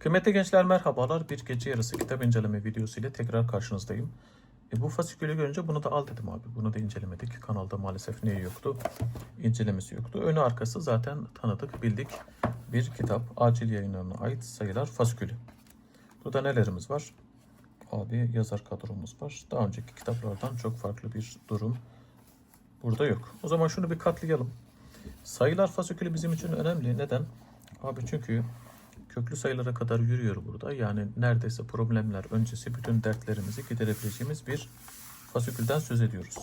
Kıymetli gençler merhabalar. Bir gece yarısı kitap inceleme videosu ile tekrar karşınızdayım. E, bu fasikülü görünce bunu da al dedim abi. Bunu da incelemedik. Kanalda maalesef niye yoktu? İncelemesi yoktu. Önü arkası zaten tanıdık, bildik bir kitap. Acil yayınlarına ait sayılar fasikülü. Burada nelerimiz var? Abi yazar kadromuz var. Daha önceki kitaplardan çok farklı bir durum burada yok. O zaman şunu bir katlayalım. Sayılar fasikülü bizim için önemli. Neden? Abi çünkü köklü sayılara kadar yürüyor burada. Yani neredeyse problemler öncesi bütün dertlerimizi giderebileceğimiz bir fasikülden söz ediyoruz.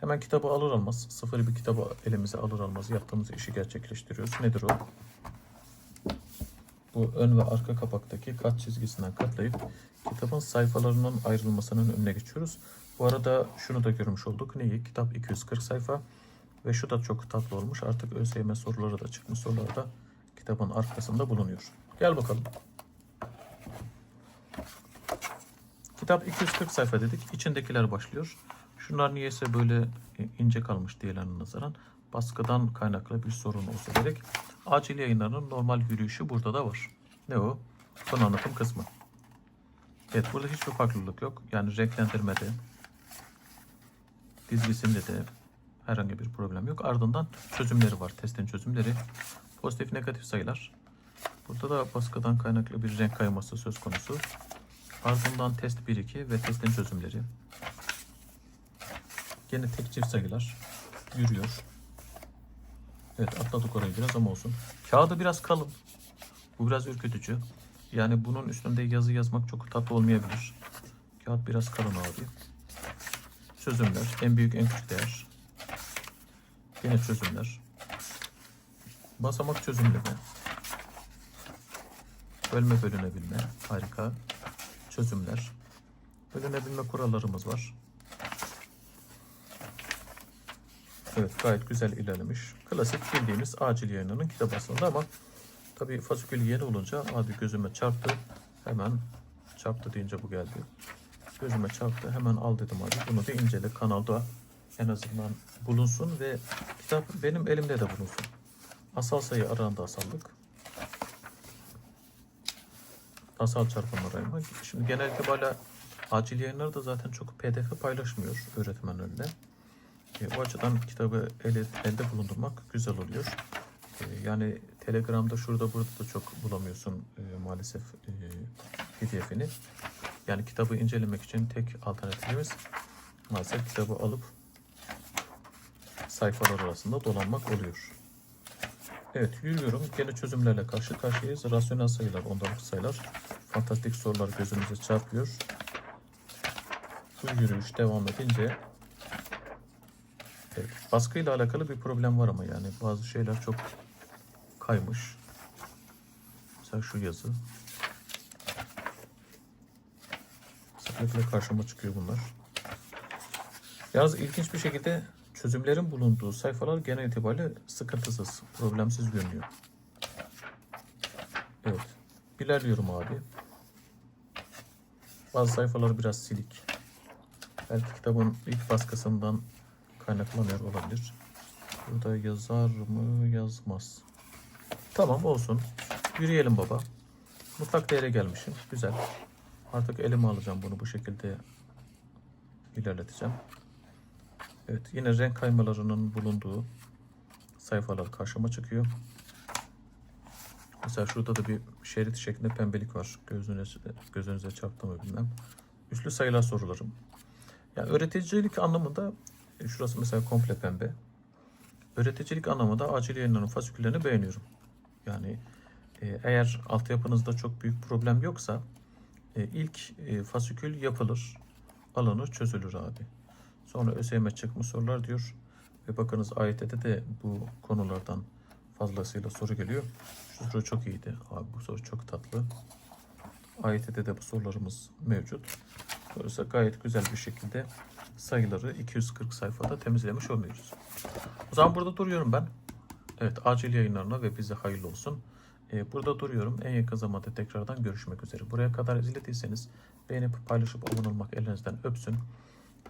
Hemen kitabı alır almaz, sıfır bir kitabı elimize alır almaz yaptığımız işi gerçekleştiriyoruz. Nedir o? Bu ön ve arka kapaktaki kat çizgisinden katlayıp kitabın sayfalarının ayrılmasının önüne geçiyoruz. Bu arada şunu da görmüş olduk. Neyi? Kitap 240 sayfa ve şu da çok tatlı olmuş. Artık ÖSYM soruları da çıkmış. Sorular da kitabın arkasında bulunuyor. Gel bakalım. Kitap 240 sayfa dedik. İçindekiler başlıyor. Şunlar niyeyse böyle ince kalmış diğerlerine nazaran. Baskıdan kaynaklı bir sorun olsa gerek. Acil yayınlarının normal yürüyüşü burada da var. Ne o? Konu anlatım kısmı. Evet burada hiçbir farklılık yok. Yani renklendirmede, dizgisinde de herhangi bir problem yok. Ardından çözümleri var. Testin çözümleri. Pozitif negatif sayılar. Burada da baskıdan kaynaklı bir renk kayması söz konusu. Ardından test 1-2 ve testin çözümleri. Yine tek çift sayılar yürüyor. Evet atladık orayı biraz ama olsun. Kağıdı biraz kalın. Bu biraz ürkütücü. Yani bunun üstünde yazı yazmak çok tatlı olmayabilir. Kağıt biraz kalın abi. Çözümler. En büyük en küçük değer. Yine çözümler. Basamak çözümleme. Bölme bölünebilme. Harika. Çözümler. Bölünebilme kurallarımız var. Evet gayet güzel ilerlemiş. Klasik bildiğimiz acil yayınının kitap aslında ama tabii fasikül yeni olunca abi gözüme çarptı. Hemen çarptı deyince bu geldi. Gözüme çarptı. Hemen al dedim abi. Bunu bir incele kanalda en azından bulunsun ve kitap benim elimde de bulunsun. Asal sayı aranda asallık. Asal çarpanlar ayırma. Şimdi genel itibariyle acil yayınları da zaten çok pdf paylaşmıyor öğretmenlerle. E, o açıdan kitabı ele, elde bulundurmak güzel oluyor. E, yani Telegram'da şurada burada da çok bulamıyorsun e, maalesef e, PDF'ini. Yani kitabı incelemek için tek alternatifimiz maalesef kitabı alıp sayfalar arasında dolanmak oluyor. Evet yürüyorum. Gene çözümlerle karşı karşıyayız. Rasyonel sayılar, ondalık sayılar, fantastik sorular gözümüze çarpıyor. Bu yürüyüş devam edince evet, baskıyla alakalı bir problem var ama yani bazı şeyler çok kaymış. Mesela şu yazı. Sıklıkla karşıma çıkıyor bunlar. Yalnız ilginç bir şekilde çözümlerin bulunduğu sayfalar genel itibariyle sıkıntısız, problemsiz görünüyor. Evet. İlerliyorum abi. Bazı sayfalar biraz silik. Belki kitabın ilk baskısından kaynaklanıyor olabilir. Burada yazar mı yazmaz. Tamam olsun. Yürüyelim baba. Mutlak değere gelmişim. Güzel. Artık elime alacağım bunu bu şekilde ilerleteceğim. Evet yine renk kaymalarının bulunduğu sayfalar karşıma çıkıyor. Mesela şurada da bir şerit şeklinde pembelik var. Gözünüze, gözünüze çarptı mı bilmem. Üçlü sayılar sorularım. Yani öğreticilik anlamında e, şurası mesela komple pembe. Öğreticilik anlamında acil yayınların fasiküllerini beğeniyorum. Yani e, eğer altyapınızda çok büyük problem yoksa e, ilk fasikül yapılır, alınır, çözülür abi. Sonra ÖSYM çıkmış sorular diyor. Ve bakınız AYT'de de bu konulardan fazlasıyla soru geliyor. Şu soru çok iyiydi. Abi bu soru çok tatlı. AYT'de de bu sorularımız mevcut. Dolayısıyla gayet güzel bir şekilde sayıları 240 sayfada temizlemiş oluyoruz. O zaman burada duruyorum ben. Evet acil yayınlarına ve bize hayırlı olsun. Ee, burada duruyorum. En yakın zamanda tekrardan görüşmek üzere. Buraya kadar izlediyseniz beğenip paylaşıp abone olmak elinizden öpsün.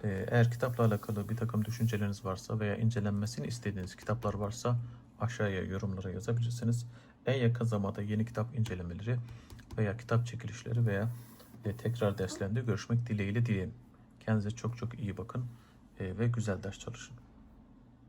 Ee, eğer kitapla alakalı bir takım düşünceleriniz varsa veya incelenmesini istediğiniz kitaplar varsa aşağıya yorumlara yazabilirsiniz. En yakın zamanda yeni kitap incelemeleri veya kitap çekilişleri veya e, tekrar derslerinde görüşmek dileğiyle diyeyim. Kendinize çok çok iyi bakın e, ve güzel ders çalışın.